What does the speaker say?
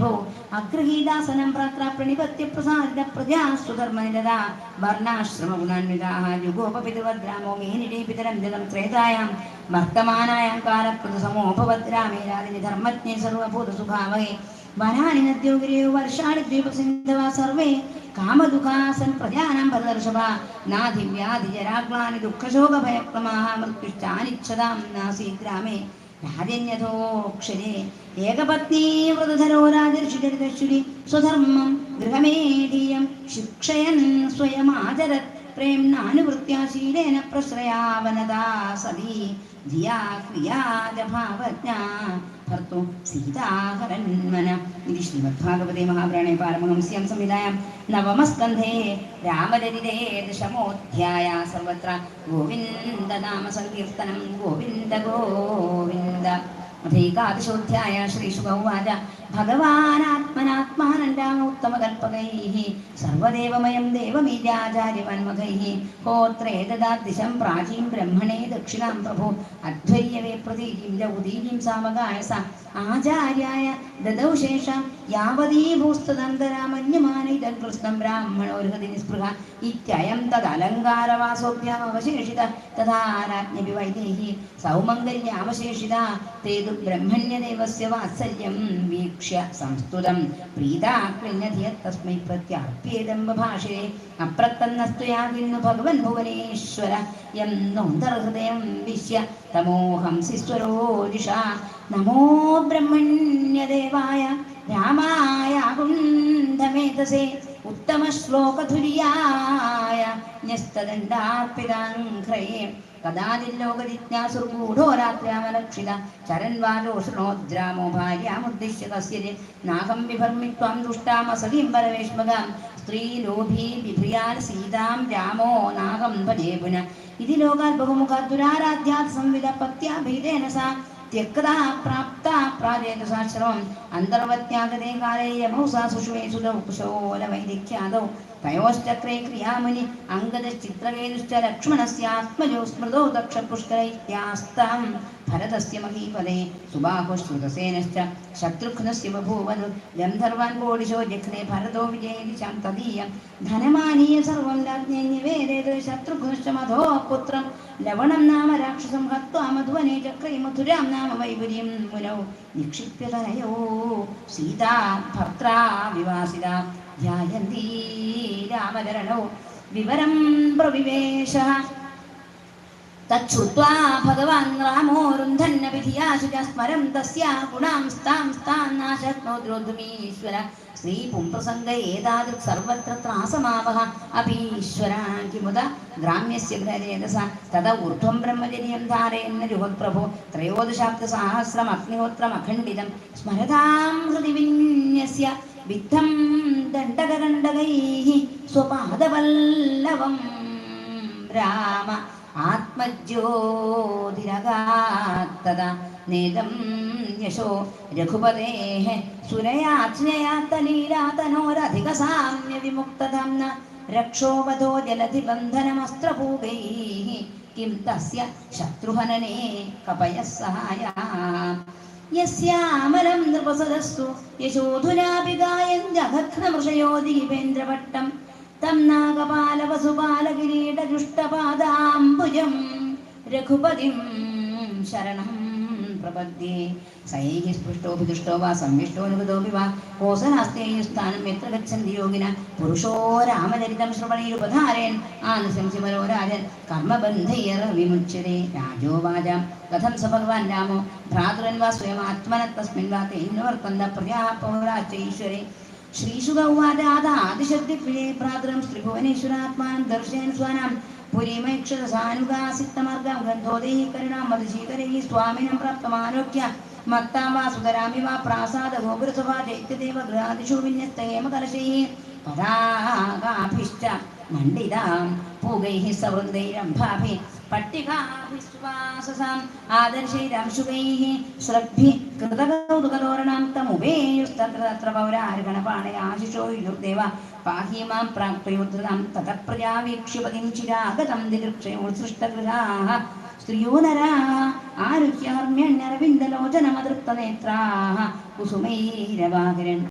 भौ अग्रहीदासनं प्रात्र प्रणिपत्य प्रसाद प्रजा सुधर्मनिददा वर्णाश्रमगुणान्विताः युगोपपितुवद्रामो मेनिडे पितरं जलं त्रेतायां वर्तमानायां कालकृतसमोपवद्रामे राजनिधर्मज्ञे सर्वभूतसुभावहे वनानि नद्योगिरे वर्षाणि द्वीपसिन्धवा सर्वे కామదుఖాసన్ ప్రజానం భరదర్షభ నాధి వ్యాధి జరాగ్లాని దుఃఖశోక భయక్రమా మృత్యుశ్చానిచ్చదాం నాసి గ్రామే രാജന്യഥോക്ഷരേ ഏകപത്നീ വ്രതധരോ രാജർഷിചരിതശ്വരി സ്വധർമ്മം ഗൃഹമേധീയം ശിക്ഷയൻ സ്വയമാചരത്. പ്രേംനാനുവൃത്യാശീലേന പ്രശ്രയാവനതാ സതി. ധിയാ ക്രിയാജഭാവജ്ഞാ ഭർത്തു സീതാഹരന്മന. ഇതി ശ്രീമദ്ഭാഗവതേ മഹാപുരാണേ പാരമഹംസ്യം സംവിധായം. നവമസ്കന്ധേ രാമചരിതേ ദശമോധ്യായ സർവത്ര. ഗോവിന്ദനാമ സങ്കീർത്തനം. ഗോവിന്ദ ഗോവിന്ദ 这个嘎子是我们天安眼书力视网的 ഭഗവാനാത്മനാത്മാനന്ദാമോത്തമകൽപ്പകൈः സർവദേവമയം ദേവമീജാചാര്യവന്മഖൈः ഹോത്രേ ദദാദിശം പ്രാചീം ബ്രഹ്മണേ ദക്ഷിണാം പ്രഭു. അധ്വര്യവേ പ്രതീകിം ലൗദീകിം സാമകായ സ ആചാര്യായ ദദൗ ശേഷം യാവതീ ഭൂസ്തദന്തരാമന്യമാനൈതം കൃഷ്ണം ബ്രാഹ്മണോർഹതി നിസ്പൃഹ ഇത്യയം തദലങ്കാരവാസോഭ്യാം അവശേഷിത തഥാരാജ്ഞപി വൈദേഹി. സൗമംഗല്യാവശേഷിത തേതു ബ്രഹ്മണ്യദേവസ്യ വാത്സല്യം വീക്ഷ്യ സംസ്തുതം. പ്രീതാക്ലിന്യധിയ തസ്മൈ പ്രത്യാർപ്യേദം ഭാഷേ അപ്രത്തന്നസ്തുയാകിന്നു ഭഗവൻ ഭുവനേശ്വര. യം നൊന്തർഹൃദയം വിശ്യ. തമോഹംസിസ്വരോദിഷ നമോ ബ്രഹ്മണ്യദേവായ രാമായ കുണ്ഠമേധസേ ഉത്തമശ്ലോകധുര്യായ ന്യസ്തദണ്ഡാർപ്പിതാഘ്രയേ കഥാതില്ലോകജിജ്ഞാസുർഗൂഢോരാത്ര്യാമലക്ഷിത ചരൻവാലോഷണോദ്രാമോ ഭാര്യാമുദ്ദിശ്യ കസ്യജെ നാഹം വിഭർമി ത്വാം ദുഷ്ടാമസഖീം പരമേഷ്മകാം. സ്ത്രീലോഭീ ബിഭ്രിയാൽ സീതാം രാമോ നാഗം ഭജേ പുന. ഇതി ലോകാൽ ബഹുമുഖാതുരാരാധ്യാത് സംവിധ പത്യാഭീതേന സാ त्यक्ता प्राप्ता प्राजेतुसाश्रमम् अन्तर्वत्यागते काले यमौ सा सुषुवे सुतौ कुशोलवैदिख्यादौ तयोश्चक्रे क्रियामुनि अङ्गदश्चित्रकेतुश्च लक्ष्मणस्यात्मजौ स्मृतौ दक्षपुष्करैत्यास्तां भरतस्य महीपदे सुबाहुश्रुतसेनश्च शत्रुघ्नस्य बभूवनु गन्धर्वान् कोडिशो जघ्ने भरतो विजयति चां तदीयं धनमानीय सर्वं राज्ञे निवेदेत शत्रुघ्नश्च मधो पुत्रं लवणं नाम राक्षसं हत्वा മധുവനേചക്രീമധുരാം നാമ വൈപുര്യം മുനൗ. നിക്ഷിപ്യതനയോ സീതാ ഭർത്താ വിവാസിത. ധ്യായന്തീ രാമചരണോ. വിവരം പ്രവിവേശ. തച്ഛുത്വാ ഭഗവാൻ രാമോ രുന്ധന്ന വിധിയാശുജ സ്മരം തസ്യാ ഗുണാംസ്താം സ്ഥാന്നാശക്നോദ്രോദ്മീശ്വര ശ്രീ പുംപ്രസംഗ ഏതാദൃക് സർവത്ര ത്രാസമാവഹ അപീശ്വര കിമുത ഗ്രാമ്യസ്യ ഭ്രജേതസ തത ഊർധ്വം ബ്രഹ്മചര്യം ധാരയെന്ന രുഹത്പ്രഭോ ത്രയോദശാബ്ദസഹസ്രം അഗ്നിഹോത്രം അഖണ്ഡിതം. സ്മരതാം ഹൃദി വിന്യസ്യ വിദ്ധം ദണ്ഡകകണ്ഡകൈ സ്വപാദവല്ലവം രാമ. ആത്മജ്യോതിരകാത്തത. നേദം യശോ രഘുപതേः സുരയാജ്ഞയാത്തലീലാതനോരധിക സാമ്യ വിമുക്തധാംന ജലധി ജലധിബന്ധനമസ്ത്രപൂകൈः കിം തസ്യ ശത്രുഹനനേ കപയ സഹായ യസ്യാമലം നൃപസദസ്സു യശോധുനാപി ഗായൻ ജഘഘ്നമൃഷയോ ദീപേന്ദ്രപട്ടം തം നാഗപാലവസുപാലകിരീടജുഷ്ടപാദാംബുജം രഘുപതിം ശരണം പ്രപദ്യേ. സൈः സ്പൃഷ്ടോഭിദുഷ്ടോ വാ സംവിഷ്ടോനുഗതോപി വാ. കോസനാസ്തേയുസ്ഥാനം എത്ര ഗച്ഛന്തി യോഗിന? പുരുഷോ രാമചരിതം ശ്രവണീരുപധാരയൻ ആനശംസി മനോരാജൻ കർമ്മബന്ധൈർ വിമുച്യത്തെ രാജോവാച കഥം സ ഭഗവാൻ രാമോ. ഭ്രാതുരൻ വാ സ്വയമാത്മന തസ്മിൻ വാ. തേന്നുവർത്തന്ത പ്രജാ പൗരാശ്ച ശ്രീശുഗൗവാദാദിശക്തിപ്രിയേ ഭ്രാതൃം ശ്രീഭുവനേശ്വരാത്മാനം ദർശയൻ സ്വാനാം. പുരീമൈക്ഷതസാനുഗാസിത്തമർഗം ഗന്ധോദേഹി കരുണാം മധുശീകരൈ സ്വാമിനം പ്രാപ്തമാലോക്യ മത്താം വാ സുതരാമി വാ പ്രാസാദ ഗോപുരസഭാ ചൈത്യദേവ ഗൃഹാദിഷു വിന്യസ്ത ഹേമകലശൈः പതാകാഭിശ്ച മണ്ഡിതാം. പൂഗൈः സവൃന്ദൈരംഭാഭിः पट्टिकाभिश्वाससाम् आदर्शैरंशुभैः श्रद्भिः कृतकौतुकलोरणां तमुभेयुस्तत्र तत्र पौराहरिगणपाणय आशिषो युर्देव पाहि मां प्राप्तयोद्धृतां ततः प्रजावीक्ष्युपतिं चिरागतं दिगृक्षे उत्सृष्टकृताः स्त्रियोनरा आरुह्यार्म्यण्यरविन्दलोचनमदृप्तनेत्राः कुसुमैरवाकिरन्